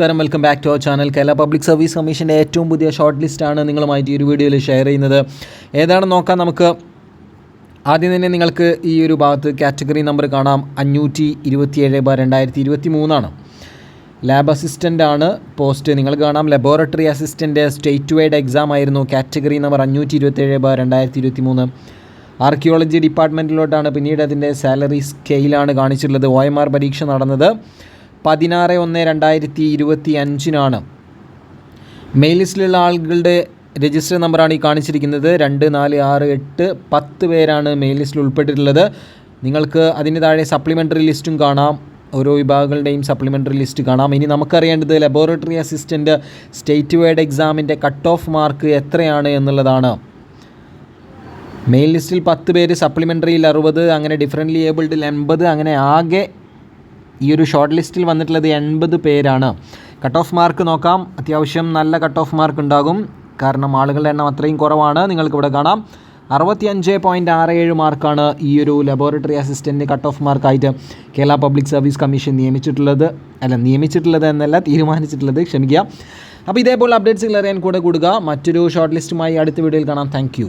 നമസ്കാരം. Welcome back to our channel Kerala public service കമ്മീഷന്റെ ഏറ്റവും പുതിയ ഷോർട്ട് ലിസ്റ്റാണ് നിങ്ങളുമായിട്ട് ഈ ഒരു വീഡിയോയിൽ ഷെയർ ചെയ്യുന്നത്. ഏതാണെന്ന് നോക്കാം നമുക്ക്? ആദ്യം തന്നെ നിങ്ങൾക്ക് ഈ ഒരു ഭാഗത്ത് കാറ്റഗറി നമ്പർ കാണാം. അഞ്ഞൂറ്റി ഇരുപത്തിയേഴ് ബാർ രണ്ടായിരത്തി ഇരുപത്തി മൂന്നാണ് ലാബ് അസിസ്റ്റന്റ് ആണ്. പോസ്റ്റ് നിങ്ങൾ കാണാം. Laboratory assistant state wide exam ആയിരുന്നു. കാറ്റഗറി നമ്പർ അഞ്ഞൂറ്റി ഇരുപത്തേഴ് ബാർ രണ്ടായിരത്തി ഇരുപത്തി മൂന്ന് ആർക്കിയോളജി ഡിപ്പാർട്ട്മെന്റിലോട്ടാണ് പിന്നീട് അതിന്റെ സാലറി സ്കെയിലാണ് കാണിച്ചിട്ടുള്ളത്. ഒ എം ആർ പരീക്ഷ നടന്നത്. പതിനാറ് ഒന്ന് രണ്ടായിരത്തി ഇരുപത്തി അഞ്ചിനാണ്. മെയിൽ ലിസ്റ്റിലുള്ള ആളുകളുടെ രജിസ്റ്റർ നമ്പറാണ് ഈ കാണിച്ചിരിക്കുന്നത്. രണ്ട് നാല് ആറ് എട്ട് പത്ത് പേരാണ് മെയിൽ ലിസ്റ്റിൽ ഉൾപ്പെട്ടിട്ടുള്ളത്. നിങ്ങൾക്ക് അതിന് താഴെ സപ്ലിമെന്ററി ലിസ്റ്റും കാണാം. ഓരോ വിഭാഗങ്ങളുടെയും സപ്ലിമെന്ററി ലിസ്റ്റ് കാണാം. ഇനി നമുക്കറിയേണ്ടത് ലബോറട്ടറി അസിസ്റ്റന്റ് സ്റ്റേറ്റ് വൈഡ് എക്സാമിന്റെ കട്ട് ഓഫ് മാർക്ക് എത്രയാണ് എന്നുള്ളതാണ്. മെയിൽ ലിസ്റ്റിൽ പത്ത് പേര് സപ്ലിമെന്ററിയിൽ അറുപത് അങ്ങനെ ഡിഫറന്റ്ലി ഏബിൾഡിൽ എൺപത് അങ്ങനെ ആകെ ഈ ഒരു ഷോർട്ട് ലിസ്റ്റിൽ വന്നിട്ടുള്ളത് എൺപത് പേരാണ്. കട്ട് ഓഫ് മാർക്ക് നോക്കാം. അത്യാവശ്യം നല്ല കട്ട് ഓഫ് മാർക്ക് ഉണ്ടാകും. കാരണം ആളുകളുടെ എണ്ണം അത്രയും കുറവാണ്. നിങ്ങൾക്ക് ഇവിടെ കാണാം. അറുപത്തി അഞ്ച് പോയിന്റ് ആറ് ഏഴ് മാർക്കാണ് ഈ ഒരു ലബോറട്ടറി അസിസ്റ്റന്റ് കട്ട് ഓഫ് മാർക്കായിട്ട് കേരള പബ്ലിക് സർവീസ് കമ്മീഷൻ നിയമിച്ചിട്ടുള്ളത്. അല്ല നിയമിച്ചിട്ടുള്ളത് എന്നല്ല തീരുമാനിച്ചിട്ടുള്ളത്. ക്ഷമിക്കുക. അപ്പോൾ ഇതേപോലെ അപ്ഡേറ്റ്സുകൾ അറിയാൻ കൂടെ കൂടുക. മറ്റൊരു ഷോർട്ട് ലിസ്റ്റുമായി അടുത്ത വീഡിയോയിൽ കാണാം. താങ്ക്